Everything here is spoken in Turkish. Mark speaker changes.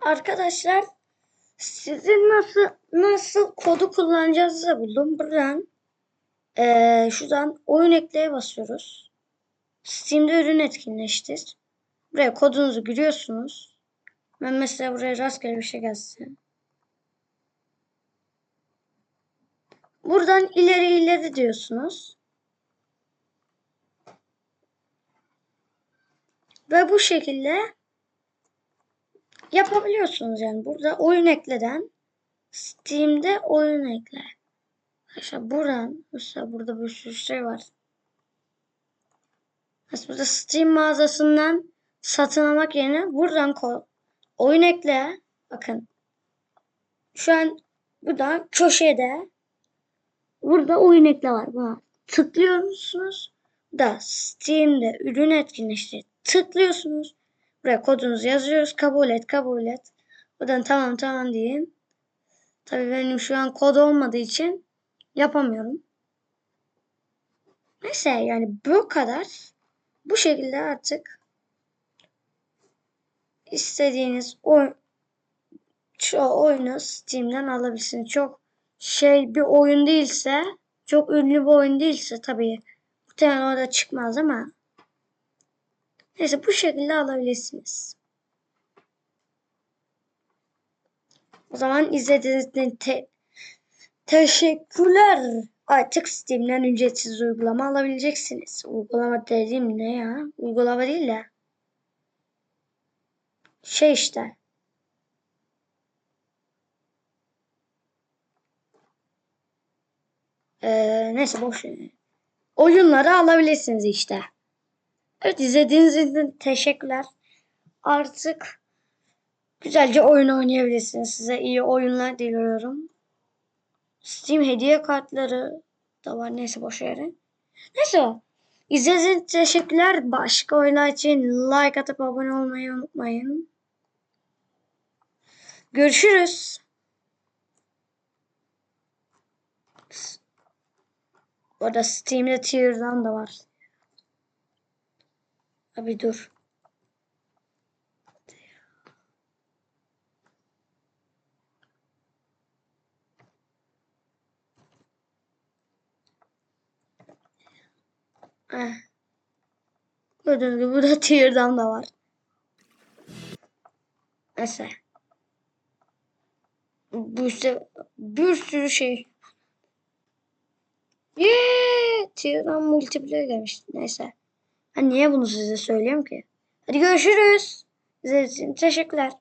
Speaker 1: Arkadaşlar sizin nasıl nasıl kodu kullanacağınızı buldum. Buradan eee, şuradan oyun ekleye basıyoruz. Steam'de ürün etkinleştir. Buraya kodunuzu giriyorsunuz. Ben mesela buraya rastgele bir şey gelsin. Buradan ileri ileri diyorsunuz. Ve bu şekilde yapabiliyorsunuz yani. Burada oyun ekleden Steam'de oyun ekle. Arkadaşlar buradan mesela burada bir sürü şey var. Mesela burada Steam mağazasından satın almak yerine buradan ko oyun ekle. Bakın. Şu an burada köşede burada oyun ekle var. Buna tıklıyorsunuz da Steam'de ürün etkinleştir. Tıklıyorsunuz. Buraya kodunuzu yazıyoruz. Kabul et, kabul et. Buradan tamam tamam deyin. Tabii benim şu an kod olmadığı için yapamıyorum. Neyse yani bu kadar. Bu şekilde artık istediğiniz oyun oyunu Steam'den alabilirsiniz. Çok şey bir oyun değilse, çok ünlü bir oyun değilse tabii muhtemelen orada çıkmaz ama neyse bu şekilde alabilirsiniz. O zaman izlediğiniz için te- teşekkürler. Artık Steam'den ücretsiz uygulama alabileceksiniz. Uygulama dediğim ne ya? Uygulama değil de. Şey işte. Ee, neyse boş ver. Oyunları alabilirsiniz işte. Evet izlediğiniz için teşekkürler. Artık güzelce oyun oynayabilirsiniz. Size iyi oyunlar diliyorum. Steam hediye kartları da var. Neyse boş verin. Neyse. İzlediğiniz için teşekkürler. Başka oyunlar için like atıp abone olmayı unutmayın. Görüşürüz. Bu arada Steam'de Tier'dan da var. Abi dur. Eh. Gördüğünüz gibi burada Tier'dan da var. Neyse. Bu işte bir sürü şey. Yeee! Tier'dan multiplayer gelmiş. Neyse. Ben niye bunu size söylüyorum ki? Hadi görüşürüz. İçin teşekkürler.